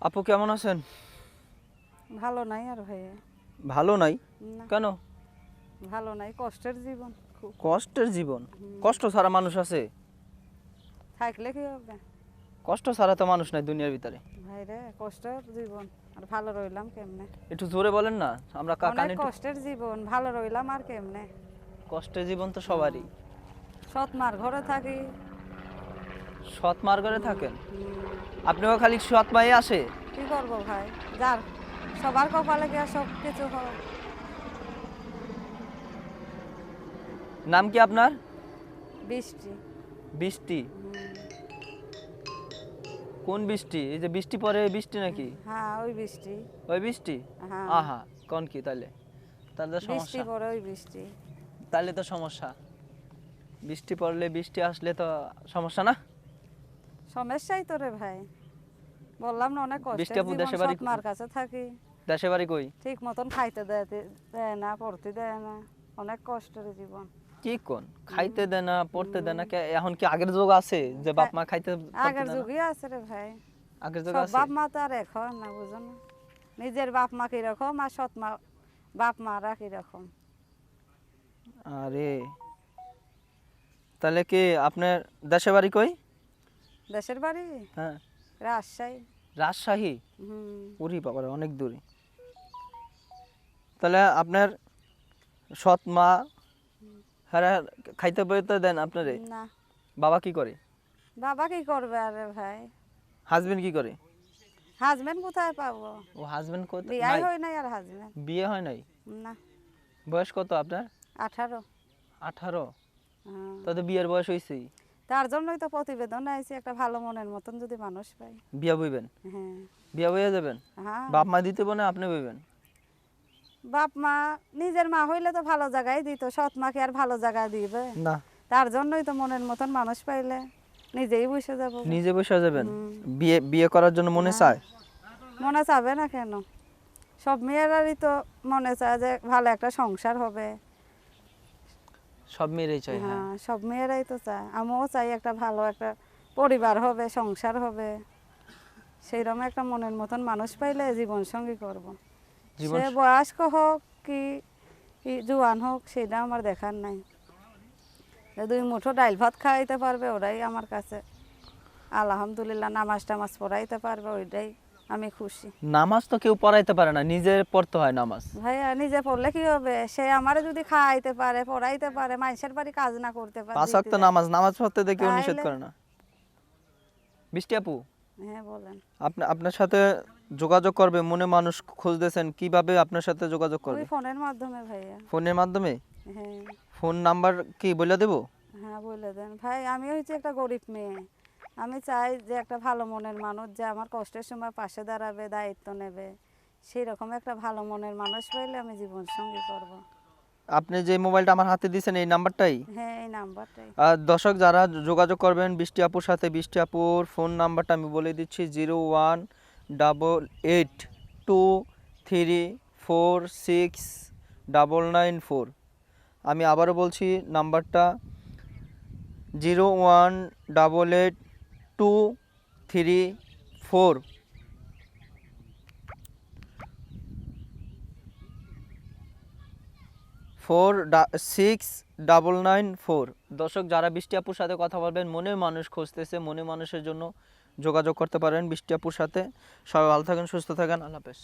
আপু কেমন আছেন? ভালো নাই আর ভাইয়া। ভালো নাই? কেন? ভালো নাই কষ্টের জীবন কষ্টের জীবন? কষ্ট ছাড়া মানুষ আছে? থাকলে কি হবে? কষ্ট ছাড়া তো মানুষ নাই দুনিয়ার ভিতরে। ভাই রে কষ্টের জীবন। আর ভালো রইলাম কেমনে? একটু জোরে বলেন না আমরা কা- অনেক কষ্টের জীবন ভালো রইলাম আর কেমনে? কষ্টের জীবন তো সবারই। সৎ মার ঘরে থাকি সৎ মার ঘরে থাকেন। হুম, আপনিও খালি সৎ মাই আসে? কি করব ভাই? যার সবার কপালে গিয়া সব কিছু হয়। নাম কি আপনার? বৃষ্টি। বৃষ্টি? কোন বৃষ্টি? এই যে বৃষ্টি পরে বৃষ্টি নাকি? হ্যাঁ ওই বৃষ্টি। ওই বৃষ্টি? হ্যাঁ। আহা কোন কি তাহলে তাহলে তো বৃষ্টি সমস্যা। পরে ওই বৃষ্টি। তাহলে তো সমস্যা। বৃষ্টি পড়লে বৃষ্টি আসলে তো সমস্যা না? সমস্যাই তো রে ভাই। বললাম না অনেক কষ্ট মার কাছে থাকি। দেশে বাড়ি কই? ঠিক মতন খাইতে দেয় না পড়তে দেয় না। অনেক কষ্টের জীবন। কি কোন? খাইতে দেয় না পড়তে দেয় না এখন কি আগের যুগ আছে যে বাপ মা খাইতে আগের দেয় না? যুগে আছে রে ভাই। আগের যুগ আছে? বাপ মা তো আর হয় না বুঝো না। নিজের বাপ মা কীরকম আর সৎ মা বাপ মারা কীরকম। আরে। তাহলে কি আপনার দেশে বাড়ি কই? দেশের বাড়ি? হ্যাঁ। রাজশাহী। রাজশাহী? হুম। উরি বাবারে অনেক দূরে। তাহলে আপনার সৎ মা হ্যাঁ খাইতে পড়তে দেন আপনারে? না। বাবা কি করে? বাবা কি করবে আরে ভাই? হাজবেন্ড কি করে? হাজবেন্ড কোথায় পাবো? ও হাজবেন্ড বিয়াই নাই? হয় নাই আর হাজবেন্ড? বিয়ে হয় নাই? না। বয়স কত আপনার? আঠারো। আঠারো। হ্যাঁ। তাতে বিয়ের বয়স হয়েছেই তার জন্যই তো প্রতিবেদন আইছি একটা ভালো মনের মতন যদি মানুষ পাই বিয়া বইবেন? হ্যাঁ। বিয়া বইয়া যাবেন? হ্যাঁ। বাপ মা দিতে বনে আপনি বইবেন? বাপ মা নিজের মা হইলে তো ভালো জায়গায় দিত সৎ মাকে আর ভালো জায়গায় দিবে। না। তার জন্যই তো মনের মতন মানুষ পাইলে নিজেই বসে যাব। নিজে বসে যাবেন? বিয়ে বিয়ে করার জন্য মনে চায়? মনে চাবে না কেন? সব মেয়েরারই তো মনে চায় যে ভালো একটা সংসার হবে। সব মেয়েরাই চায় হ্যাঁ। হ্যাঁ সব মেয়েরাই তো চায়। আমিও চাই একটা ভালো একটা পরিবার হবে সংসার হবে। সেইরকম একটা মনের মতন মানুষ পাইলে জীবন সঙ্গী করব। সে বয়স্ক হোক কি কি জোয়ান হোক সেটা আমার দেখার নাই। দুই মুঠো ডাইল ভাত খাওয়াইতে পারবে ওরাই আমার কাছে। আলহামদুলিল্লাহ নামাজ টামাজ পড়াইতে পারবে ওইটাই। আমি খুশি। নামাজ তো কেউ পড়াইতে পারে না নিজে পড়তে হয় নামাজ। ভাইয়া নিজে পড়লে কি হবে? সে আমারে যদি খাওয়াইতে পারে পড়াইতে পারে মানুষের বাড়ি কাজ না করতে পারে পাঁচ ওয়াক্ত নামাজ নামাজ পড়তে দেখে নিষেধ করে না। বৃষ্টি আপু হ্যাঁ বলেন। আপনি আপনার সাথে যোগাযোগ করবে মনে মানুষ খুঁজতেছেন কীভাবে আপনার সাথে যোগাযোগ করবে? ফোনের মাধ্যমে ভাইয়া। ফোনের মাধ্যমে? হ্যাঁ। ফোন নাম্বার কি বলে দেবো? হ্যাঁ বলে দেন। ভাই আমি হচ্ছে একটা গরিব মেয়ে। আমি চাই যে একটা ভালো মনের মানুষ যে আমার কষ্টের সময় পাশে দাঁড়াবে দায়িত্ব নেবে। সেই রকম একটা ভালো মনের মানুষ পাইলে আমি জীবন সঙ্গী করব। আপনি যে মোবাইলটা আমার হাতে দিয়েছেন এই নাম্বারটাই? হ্যাঁ এই নাম্বারটাই। আর দর্শক যারা যোগাযোগ করবেন বৃষ্টি আপুর সাথে বৃষ্টি আপুর ফোন নাম্বারটা আমি বলে দিচ্ছি zero one double eight two three four six double nine four. আমি আবারও বলছি নাম্বারটা zero one double eight two three four. Four six double nine four. দর্শক, যারা বৃষ্টি আপুর সাথে কথা বলবেন মনে মানুষ খুঁজতেছে মনে মানুষের জন্য যোগাযোগ করতে পারেন বৃষ্টি আপুর সাথে। সবাই ভালো থাকেন, সুস্থ থাকেন, আল্লাহ হাফেজ।